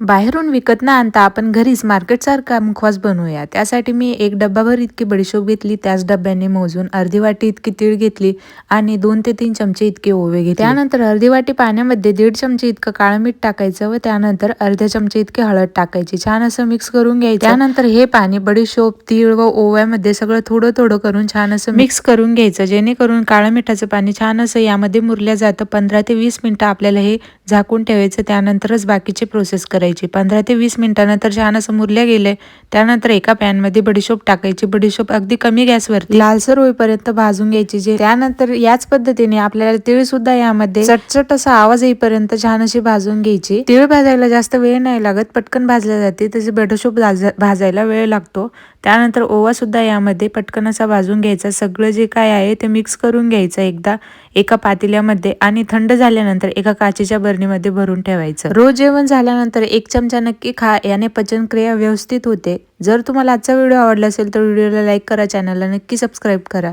बाहेरून विकत न आणता आपण घरीच मार्केटसारखा मुखवास बनवूया. त्यासाठी मी एक डब्बाभर इतकी बडीशोप घेतली त्याच डब्याने मोजून अर्धी वाटी इतकी तीळ घेतली आणि दोन ते तीन चमचे इतके ओवे घेतले. त्यानंतर अर्धी वाटी पाण्यामध्ये दीड चमचे इतकं काळं मीठ टाकायचं व त्यानंतर अर्ध्या चमचे इतके हळद टाकायची. छान असं मिक्स करून घ्यायचं. त्यानंतर हे पाणी बडीशोप तीळ व ओव्यामध्ये सगळं थोडं थोडं करून छान असं मिक्स करून घ्यायचं जेणेकरून काळं मिठाचं पाणी छान असं यामध्ये मुरल्या जातं. पंधरा ते वीस मिनिटं आपल्याला हे झाकून ठेवायचं त्यानंतरच बाकीचे प्रोसेस करायची. पंधरा ते वीस मिनिटानंतर छान असं मुरल्या गेले. त्यानंतर एका पॅनमध्ये बडीशोप टाकायची. बडीशोप अगदी कमी गॅसवरती. लालसर होईपर्यंत भाजून घ्यायची जे त्यानंतर याच पद्धतीने आपल्याला तिळ सुद्धा यामध्ये चटचट असा आवाज येईपर्यंत छान अशी भाजून घ्यायची. तिळ भाजायला जास्त वेळ नाही लागत. पटकन भाजल्या जाते. तसे बडीशोप भाजायला वेळ लागतो. त्यानंतर ओवासुद्धा यामध्ये पटकन असा भाजून घ्यायचा. सगळं जे काय आहे ते मिक्स करून घ्यायचं एकदा. एका पातेल्यामध्ये आणि थंड झाल्यानंतर एका काचेच्या बरणीमध्ये भरून ठेवायचं. रोज जेवण झाल्यानंतर एक चमचा नक्की खा याने पचनक्रिया व्यवस्थित होते. जर तुम्हाला आजचा व्हिडिओ आवडला असेल तर व्हिडिओला लाईक करा चॅनलला नक्की सबस्क्राईब करा.